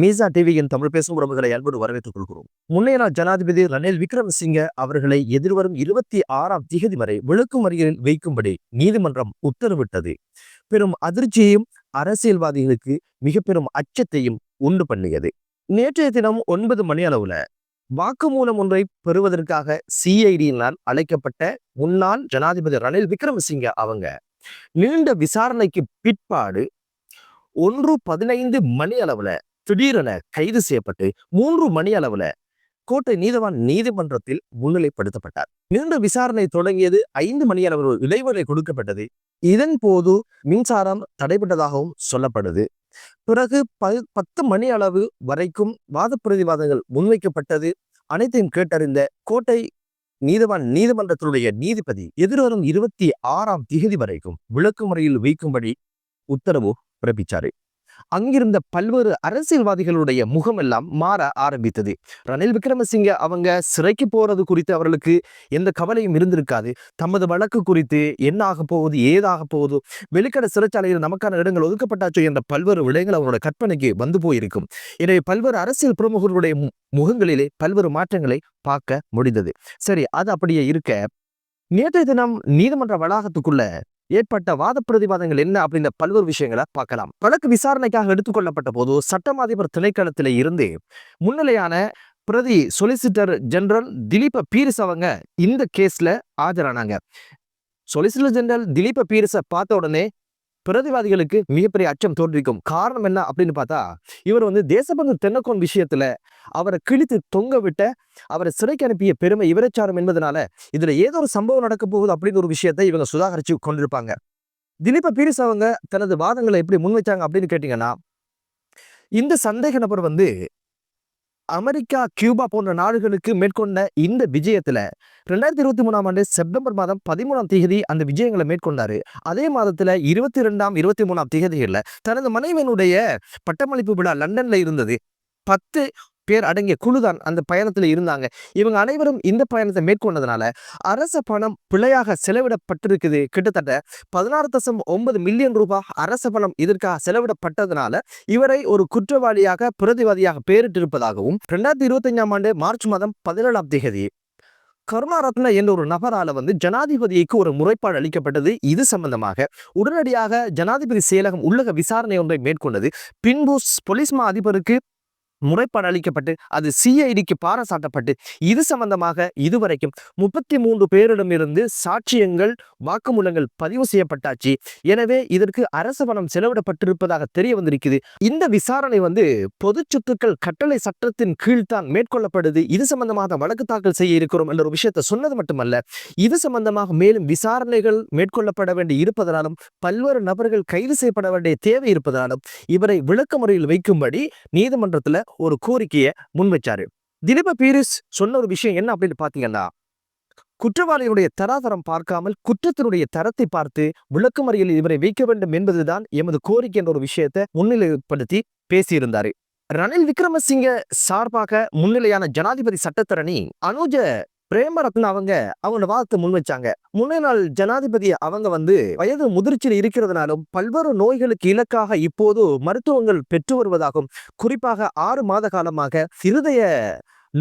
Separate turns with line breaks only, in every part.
மீசா டிவியின் தமிழ் பேசும் உறவுகளை அன்போடு வரவேற்றுக் கொள்கிறோம். முன்னைய நாள் ஜனாதிபதி ரணில் விக்ரமசிங்க அவர்களை எதிர்வரும் இருபத்தி ஆறாம் திகதி வரை விளக்குமறியலில் வைக்கும்படி நீதிமன்றம் உத்தரவிட்டது. பெரும் அதிர்ச்சியையும் அரசியல்வாதிகளுக்கு மிக பெரும் அச்சத்தையும் உண்டு பண்ணியது. நேற்றைய தினம் ஒன்பது மணி அளவுல வாக்குமூலம் ஒன்றை பெறுவதற்காக சிஐடியினால் அழைக்கப்பட்ட முன்னாள் ஜனாதிபதி ரணில் விக்ரமசிங்க அவங்க நீண்ட விசாரணைக்கு பிற்பாடு ஒன்று பதினைந்து மணி அளவுல திடீரென கைது செய்யப்பட்டு மூன்று மணி அளவுல கோட்டை நீதவான் நீதிமன்றத்தில் முன்னிலைப்படுத்தப்பட்டார். நீண்ட விசாரணை தொடங்கியது ஐந்து மணி அளவு இடைவெளி கொடுக்கப்பட்டது. இதன் போது மின்சாரம் தடைபட்டதாகவும் சொல்லப்படுது. பிறகு ப பத்து மணி அளவு வரைக்கும் வாத பிரதிவாதங்கள் முன்வைக்கப்பட்டது. அனைத்தையும் கேட்டறிந்த கோட்டை நீதவான் நீதிமன்றத்தினுடைய நீதிபதி எதிர்வரும் இருபத்தி ஆறாம் திகதி வரைக்கும் விளக்கு முறையில் வைக்கும்படி உத்தரவு பிறப்பிச்சாரு. அங்கிருந்த பல்வேறு அரசியல்வாதிகளுடைய முகமெல்லாம் மாற ஆரம்பித்தது. ரணில் விக்ரமசிங்க அவங்க சிறைக்கு போறது குறித்து அவர்களுக்கு எந்த கவலையும் இருந்திருக்காது. தமது வழக்கு குறித்து என்ன ஆக போகுது ஏதாக போகுது வெளிக்கடை சிறைச்சாலையில் நமக்கான இடங்கள் ஒதுக்கப்பட்டாச்சோ என்ற பல்வேறு விடயங்கள் அவரோட கற்பனைக்கு வந்து போயிருக்கும். எனவே பல்வேறு அரசியல் பிரமுகர்களுடைய முகங்களிலே பல்வேறு மாற்றங்களை பார்க்க முடிந்தது. சரி அது அப்படியே இருக்க. நேற்றைய தினம் நீதிமன்ற வளாகத்துக்குள்ள ஏற்பட்ட வாத பிரதிவாதங்கள் என்ன அப்படின்ற பல்வேறு விஷயங்களை பார்க்கலாம். வழக்கு விசாரணைக்காக எடுத்துக்கொள்ளப்பட்ட போது சட்டம் அதிபர் திணைக்களத்தில் இருந்து முன்னிலையான பிரதி சொலிசிட்டர் ஜெனரல் திலீப பீரிஸ் அவங்க இந்த கேஸ்ல ஆஜரானாங்க. சொலிசிட்டர் ஜெனரல் திலீப பீரிஸை பார்த்த உடனே பிரதிவாதிகளுக்கு மிகப்பெரிய அச்சம் தோன்றிருக்கும். காரணம் என்ன அப்படின்னு பார்த்தா இவர் வந்து தேசபந்து தென்னக்கோன் விஷயத்துல அவரை கிழித்து தொங்க விட்ட அவரை சிறைக்கு அனுப்பிய பெருமை இவரச்சாரம் என்பதனால இதுல ஏதோ ஒரு சம்பவம் நடக்க போகுது அப்படின்னு ஒரு விஷயத்தை இவங்க சுதாகரிச்சு கொண்டிருப்பாங்க. திலீப பீரிஸ் அவங்க தனது வாதங்களை எப்படி முன்வைச்சாங்க அப்படின்னு கேட்டீங்கன்னா இந்த சந்தேக நபர் வந்து அமெரிக்கா கியூபா போன்ற நாடுகளுக்கு மேற்கொண்ட இந்த விஜயத்துல ரெண்டாயிரத்தி இருபத்தி மூணாம் ஆண்டு செப்டம்பர் மாதம் பதிமூணாம் தேதி அந்த விஜயங்களை மேற்கொண்டாரு. அதே மாதத்துல இருபத்தி ரெண்டாம் இருபத்தி மூணாம் தேதிகளில் தனது மனைவியினுடைய பட்டமளிப்பு விழா லண்டன்ல இருந்தது. பத்து பேர் அடங்கிய குழுதான் அந்த பயணத்தில் இருந்தாங்க. இவங்க அனைவரும் இந்த பயணத்தை மேற்கொண்டதுனால அரச பணம் பிழையாக செலவிடப்பட்டிருக்குது. கிட்டத்தட்ட பதினாறு தசம் ஒன்பது மில்லியன் ரூபாய் அரச பணம் இதற்காக செலவிடப்பட்டதுனால இவரை ஒரு குற்றவாளியாக பிரதிவாதியாக பெயரிட்டிருப்பதாகவும் ரெண்டாயிரத்தி இருபத்தஞ்சாம் ஆண்டு மார்ச் மாதம் பதினேழாம் தேதி கருணாரத்ன என்ற ஒரு நபரால வந்து ஜனாதிபதிக்கு ஒரு முறைப்பாடு அளிக்கப்பட்டது. இது சம்பந்தமாக உடனடியாக ஜனாதிபதி செயலகம் உள்ளக விசாரணை ஒன்றை மேற்கொண்டது. பின்பு போலீஸ் மா அதிபருக்கு முறைப்பாடு அளிக்கப்பட்டு அது சிஐடிக்கு பாரசாட்டப்பட்டு இது சம்பந்தமாக இதுவரைக்கும் முப்பத்தி மூன்று பேரிடமிருந்து சாட்சியங்கள் வாக்குமூலங்கள் பதிவு செய்யப்பட்டாச்சு. எனவே இதற்கு அரசு பணம் செலவிடப்பட்டிருப்பதாக தெரிய வந்திருக்குது. இந்த விசாரணை வந்து பொது சொத்துக்கள் கட்டளை சட்டத்தின் கீழ்தான் மேற்கொள்ளப்படுது. இது சம்பந்தமாக வழக்கு தாக்கல் செய்ய இருக்கிறோம் என்ற ஒரு விஷயத்தை சொன்னது மட்டுமல்ல. இது சம்பந்தமாக மேலும் விசாரணைகள் மேற்கொள்ளப்பட வேண்டி இருப்பதனாலும் பல்வேறு நபர்கள் கைது செய்யப்பட வேண்டிய தேவை இருப்பதனாலும் இவரை விளக்க முறையில் வைக்கும்படி நீதிமன்றத்தில் ஒரு கோரிக்கையை முன்வைச்சாரு. திலீப பீரிஸ் சொன்ன ஒரு விஷயம் என்ன அப்படின்னு பாத்தீங்கன்னா குற்றவாளியுடைய தராதரம் பார்க்காமல் குற்றத்தினுடைய தரத்தை பார்த்து விளக்குமறியல் இவரை வைக்க வேண்டும் என்பதுதான் எமது கோரிக்கை என்ற ஒரு விஷயத்தை முன்னிலைப்படுத்தி பேசியிருந்தாரு. ரணில் விக்ரமசிங்க சார்பாக முன்னிலையான ஜனாதிபதி சட்டத்தரணி அனுஜ பிரேமரத்ன அவங்க அவங்க வாதத்தை முன்வைச்சாங்க முன்னே நாள் ஜனாதிபதி அவங்க வந்து வயது முதிர்ச்சியில் இருக்கிறதுனாலும் பல்வேறு நோய்களுக்கு இலக்காக இப்போது மருத்துவங்கள் பெற்று வருவதாகவும் குறிப்பாக ஆறு மாத காலமாக இருதய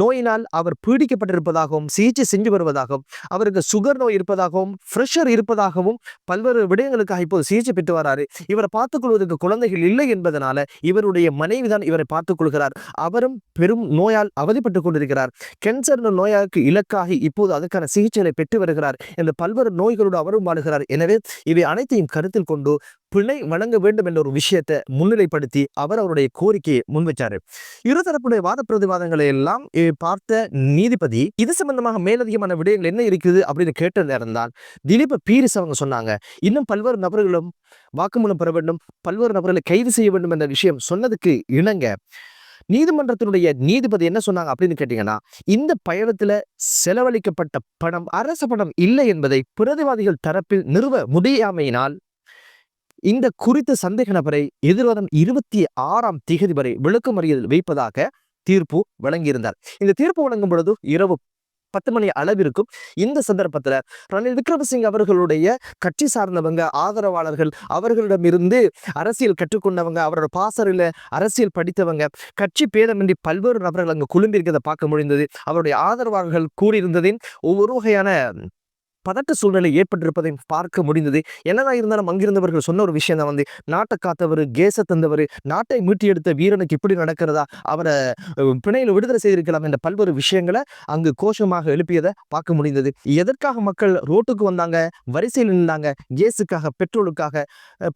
நோயினால் அவர் பீடிக்கப்பட்டிருப்பதாகவும் சிகிச்சை செஞ்சு வருவதாகவும் அவருக்கு சுகர் நோய் இருப்பதாகவும் ஃப்ரெஷர் இருப்பதாகவும் பல்வேறு விடயங்களுக்காக இப்போது சிகிச்சை பெற்று வராரு. இவரை பார்த்துக் கொள்வதற்கு குழந்தைகள் இல்லை என்பதனால இவருடைய மனைவிதான் இவரை பார்த்துக்கொள்கிறார். அவரும் பெரும் நோயால் அவதிப்பட்டுக் கொண்டிருக்கிறார். கேன்சர் நோயாக்கு இலக்காகி இப்போது அதற்கான சிகிச்சைகளை பெற்று வருகிறார். இந்த பல்வேறு நோய்களோடு அவரும் வாழுகிறார். எனவே இவை அனைத்தையும் கருத்தில் கொண்டு பிணை வழங்க வேண்டும் என்ற ஒரு விஷயத்தை முன்னிலைப்படுத்தி அவர் அவருடைய கோரிக்கையை முன்வைச்சாரு. இருதரப்புடைய வாத பிரதிவாதங்களை எல்லாம் பார்த்த நீதிபதி இது சம்பந்தமாக மேலதிகமான விடயங்கள் என்ன இருக்குது அப்படின்னு கேட்ட நேரம் தான் திலீப பீரிஸ் அவங்க சொன்னாங்க. இன்னும் பல்வேறு நபர்களும் வாக்குமூலம் பெற வேண்டும் பல்வேறு நபர்களை கைது செய்ய வேண்டும் என்ற விஷயம் சொன்னதுக்கு இணங்க நீதிமன்றத்தினுடைய நீதிபதி என்ன சொன்னாங்க அப்படின்னு கேட்டீங்கன்னா இந்த பயணத்துல செலவழிக்கப்பட்ட பணம் அரச பணம் இல்லை என்பதை பிரதிவாதிகள் தரப்பில் நிறுவ முடியாமையினால் இந்த குறித்த சந்தேக நபரை எதிர்வரும் இருபத்தி ஆறாம் திகதி வரை விளக்குமறியலில் வைப்பதாக தீர்ப்பு வழங்கியிருந்தார். இந்த தீர்ப்பு வழங்கும் பொழுது இரவு பத்து மணி அளவிற்கும் இந்த சந்தர்ப்பத்தில் ரணில் விக்ரமசிங் அவர்களுடைய கட்சி சார்ந்தவங்க ஆதரவாளர்கள் அவர்களிடமிருந்து அரசியல் கற்றுக்கொண்டவங்க அவரோட பாசரில் அரசியல் படித்தவங்க கட்சி பேதமின்றி பல்வேறு நபர்கள் அங்கு குழும்பியிருக்கிறத பார்க்க முடிந்தது. அவருடைய ஆதரவாளர்கள் கூறியிருந்ததின் ஒவ்வொரு வகையான பதட்ட சூழ்நிலை ஏற்பட்டிருப்பதையும் பார்க்க முடிந்தது. என்னதான் இருந்தாலும் அங்கிருந்தவர்கள் சொன்ன ஒரு விஷயம் தான் வந்து நாட்டை காத்தவர் கேச தந்தவர் நாட்டை மீட்டி எடுத்த வீரனுக்கு இப்படி நடக்கிறதா அவரை பிணையில் விடுதலை செய்திருக்கலாம் என்ற பல்வேறு விஷயங்களை அங்கு கோஷமாக எழுப்பியதை பார்க்க முடிந்தது. எதற்காக மக்கள் ரோட்டுக்கு வந்தாங்க வரிசையில் நின்றாங்க கேஸுக்காக பெட்ரோலுக்காக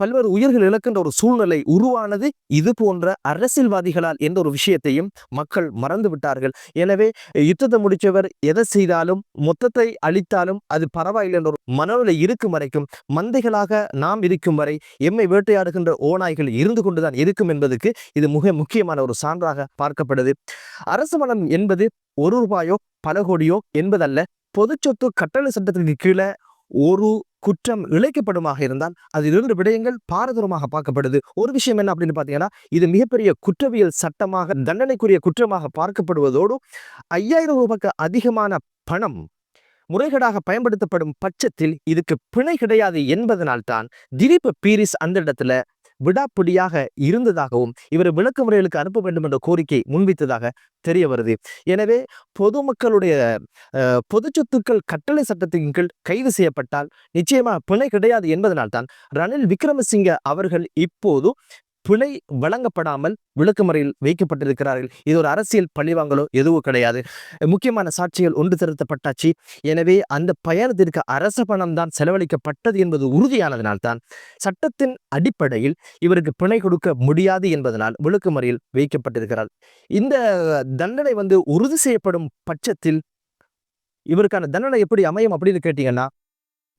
பல்வேறு உயிர்கள் இழக்கின்ற ஒரு சூழ்நிலை உருவானது இது போன்ற அரசியல்வாதிகளால் என்ற ஒரு விஷயத்தையும் மக்கள் மறந்து விட்டார்கள். எனவே யுத்தத்தை முடித்தவர் எதை செய்தாலும் மொத்தத்தை அழித்தாலும் அது பரவாயில்லை என்ற ஒரு மனநிலை இருக்கும் வரைக்கும் மந்தைகளாக நாம் இருக்கும் வரை எம்மை வேட்டையாடுகின்ற ஓநாய்கள் இருந்து கொண்டுதான் இருக்கும் என்பதற்கு இது மிக முக்கியமான ஒரு சான்றாக பார்க்கப்படுது. அரசு மனம் என்பது ஒரு ரூபாயோ பல கோடியோ என்பதல்ல பொது சொத்து கட்டளை சட்டத்திற்கு கீழே ஒரு குற்றம் இழைக்கப்படுமாக இருந்தால் அதில் இரண்டு விடயங்கள் பாரதூரமாக பார்க்கப்படுது. ஒரு விஷயம் என்ன அப்படின்னு பார்த்தீங்கன்னா இது மிகப்பெரிய குற்றவியல் சட்டமாக தண்டனைக்குரிய குற்றமாக பார்க்கப்படுவதோடு ஐயாயிரம் ரூபாய்க்கு அதிகமான பணம் முறைகேடாக பயன்படுத்தப்படும் பட்சத்தில் இதுக்கு பிணை கிடையாது என்பதனால்தான் திலீப் பீரிஸ் அந்த இடத்துல விடாப்பிடியாக இருந்ததாகவும் இவர் விளக்கு முறைகளுக்கு அனுப்ப வேண்டும் என்ற கோரிக்கை முன்வைத்ததாக தெரிய வருது. எனவே பொதுமக்களுடைய பொது சொத்துக்கள் கட்டளை சட்டத்தின் கீழ் கைது செய்யப்பட்டால் நிச்சயமாக பிணை கிடையாது என்பதனால்தான் ரணில் விக்ரமசிங்க அவர்கள் இப்போது பிழை வழங்கப்படாமல் விளக்குமறையில் வைக்கப்பட்டிருக்கிறார்கள். இது ஒரு அரசியல் பழிவாங்கலோ எதுவும் கிடையாது. முக்கியமான சாட்சிகள் ஒன்று திருத்தப்பட்டாச்சு எனவே அந்த பயணத்திற்கு அரச பணம் தான் செலவழிக்கப்பட்டது என்பது உறுதியானதினால்தான் சட்டத்தின் அடிப்படையில் இவருக்கு பிணை கொடுக்க முடியாது என்பதனால் விளக்குமறையில் வைக்கப்பட்டிருக்கிறார். இந்த தண்டனை வந்து உறுதி செய்யப்படும் பட்சத்தில் இவருக்கான தண்டனை எப்படி அமையும் அப்படின்னு கேட்டீங்கன்னா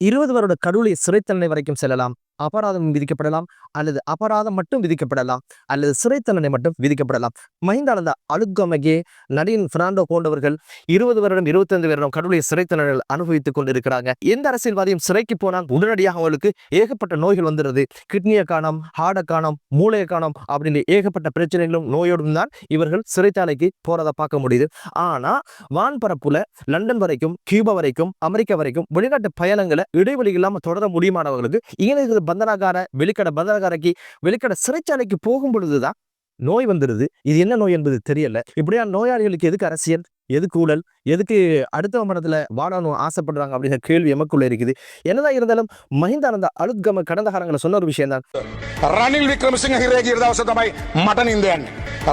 இருபது வருட கடவுளை சிறை தண்டனை வரைக்கும் செல்லலாம். அபராதம் விதிக்கப்படலாம் அல்லது அபராதம் மட்டும் விதிக்கப்படலாம் அல்லது சிறை தண்டனை மட்டும் விதிக்கப்படலாம். மஹிந்தானந்த அழுக்கமகே நடிகன் பிராண்டோ போன்றவர்கள் இருபது வருடம் இருபத்தைந்து வருடம் கடவுளை சிறை தண்டனைகள் அனுபவித்துக் கொண்டிருக்கிறாங்க. எந்த அரசியல்வாதியும் சிறைக்கு போனால் உடனடியாக அவர்களுக்கு ஏகப்பட்ட நோய்கள் வந்துடுது. கிட்னியை காணம் ஹார்டை காணம் மூளையை காணம் அப்படின்னு ஏகப்பட்ட பிரச்சனைகளும் நோயோடும் தான் இவர்கள் சிறைச்சாலைக்கு போறதை பார்க்க முடியுது. ஆனா வான்பரப்புல லண்டன் வரைக்கும் கியூபா வரைக்கும் அமெரிக்கா வரைக்கும் வெளிநாட்டு பயணங்களை இடைவெளி இல்லாம தொடர முடியுமானவர்களுக்கு இங்கே பந்தனகார வெளிக்கடை பந்தனகாரைக்கு வெளிக்கடை சிறைச்சாலைக்கு போகும் பொழுதுதான் நோய் வந்துடுது இது என்ன நோய் என்பது தெரியல. இப்படியான நோயாளிகளுக்கு எதுக்கு அரசியல்? எது கூழல் எதுக்கு அடுத்த மனத்தில் வாழணும் ஆசைப்படுறாங்க அப்படிங்கிற கேள்வி எமக்குள்ளே இருக்குது. என்னதான் இருந்தாலும் மஹிந்தானந்த அழுத்கம கடந்த காலங்களில் சொன்ன ஒரு விஷயம் தான்
ரணில் விக்ரமசிங்க ஹிரேகி இருந்த அவசரமாய் மட்டன் இந்தியன்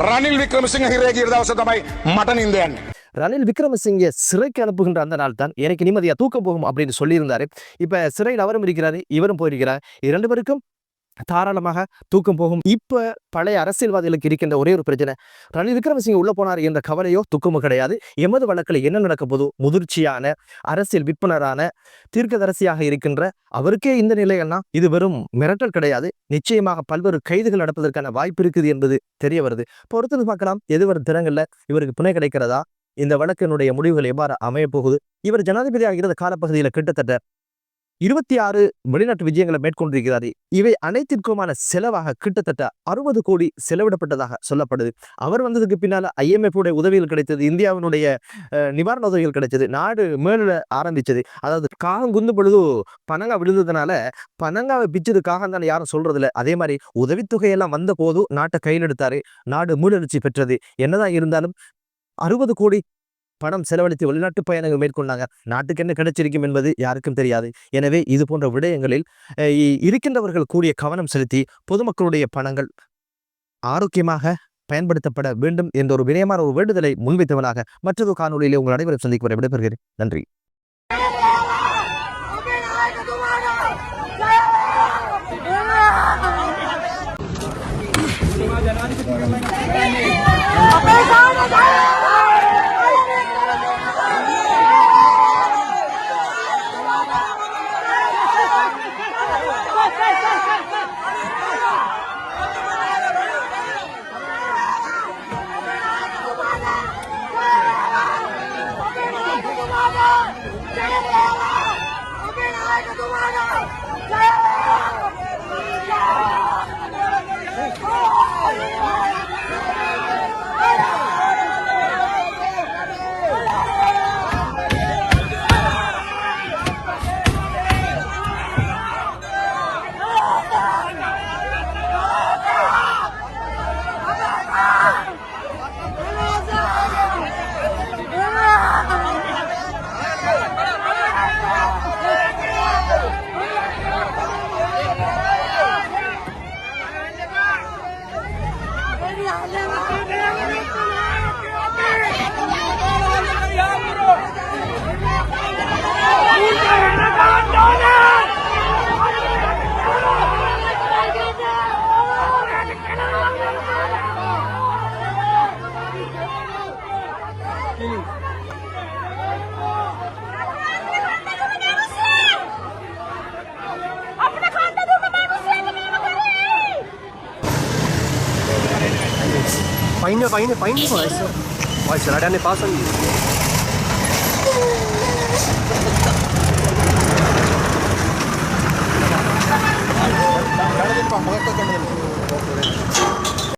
ரணில் விக்ரமசிங்க ஹிரேகி இருந்த அவசரமாய் மட்டன் இந்தியன்
ரணில் விக்ரமசிங்கே சிறைக்கு அனுப்புகின்ற அந்த நாள் தான் எனக்கு நிம்மதியாக தூக்கம் போகும் அப்படின்னு சொல்லியிருந்தாரு. இப்போ சிறையில் அவரும் இருக்கிறார் இவரும் போயிருக்கிறார். இரண்டு பேருக்கும் தாராளமாக தூக்கம் போகும். இப்போ பழைய அரசியல்வாதிகளுக்கு இருக்கின்ற ஒரே ஒரு பிரச்சனை ரணில் விக்ரமசிங்க உள்ளே போனார் என்ற கவலையோ துக்கமோ கிடையாது. எமது வழக்கில் என்ன நடக்கப்போதோ முதிர்ச்சியான அரசியல் விற்பனரான தீர்க்கதரசியாக இருக்கின்ற அவருக்கே இந்த நிலையெல்லாம் இது வெறும் மிரட்டல் கிடையாது. நிச்சயமாக பல்வேறு கைதுகள் நடப்பதற்கான வாய்ப்பு இருக்குது என்பது தெரிய வருது. பொறுத்து பார்க்கலாம். எது வரும் திறங்களில் இவருக்கு புனை கிடைக்கிறதா? இந்த வழக்கினுடைய முடிவுகள் எவ்வாறு அமையப்போகுது இவர் ஜனாதிபதியாக இருந்த காலப்பகுதியில் கிட்டத்தட்ட இருபத்தி ஆறு வெளிநாட்டு விஜயங்களை மேற்கொண்டிருக்கிறார். இவை அனைத்திற்குமான செலவாக கிட்டத்தட்ட அறுபது கோடி செலவிடப்பட்டதாக சொல்லப்படுது. அவர் வந்ததுக்கு பின்னால ஐஎம்எஃபுடைய உடைய உதவிகள் கிடைத்தது இந்தியாவினுடைய அஹ், நிவாரண உதவிகள் கிடைச்சது நாடு மேல ஆரம்பிச்சது. அதாவது காகம் குந்து பொழுது பனங்கா விழுந்ததுனால பனங்காவை பிச்சது காகம் தான் யாரும் சொல்றது இல்லை அதே மாதிரி உதவித்தொகையெல்லாம் வந்த போதும் நாட்டை கையில் எடுத்தாரு நாடு மூலர்ச்சி பெற்றது. என்னதான் இருந்தாலும் அறுபது கோடி பணம் செலவழித்து வெளிநாட்டு பயணங்கள் மேற்கொண்டாங்க. நாட்டுக்கு என்ன கிடைச்சிருக்கும் என்பது யாருக்கும் தெரியாது. எனவே இது போன்ற விடயங்களில் இருக்கின்றவர்கள் கூடிய கவனம் செலுத்தி பொதுமக்களுடைய பணங்கள் ஆரோக்கியமாக பயன்படுத்தப்பட வேண்டும் என்ற ஒரு வினயமான ஒரு வேண்டுதலை முன்வைத்தவனாக மற்றொரு காணொலியிலே உங்கள் அனைவரும் சந்திக்கு வரை விடைபெறுகிறேன். நன்றி.
fine, fine, fine. Why, sir? Why,
sir? I done a pass on you.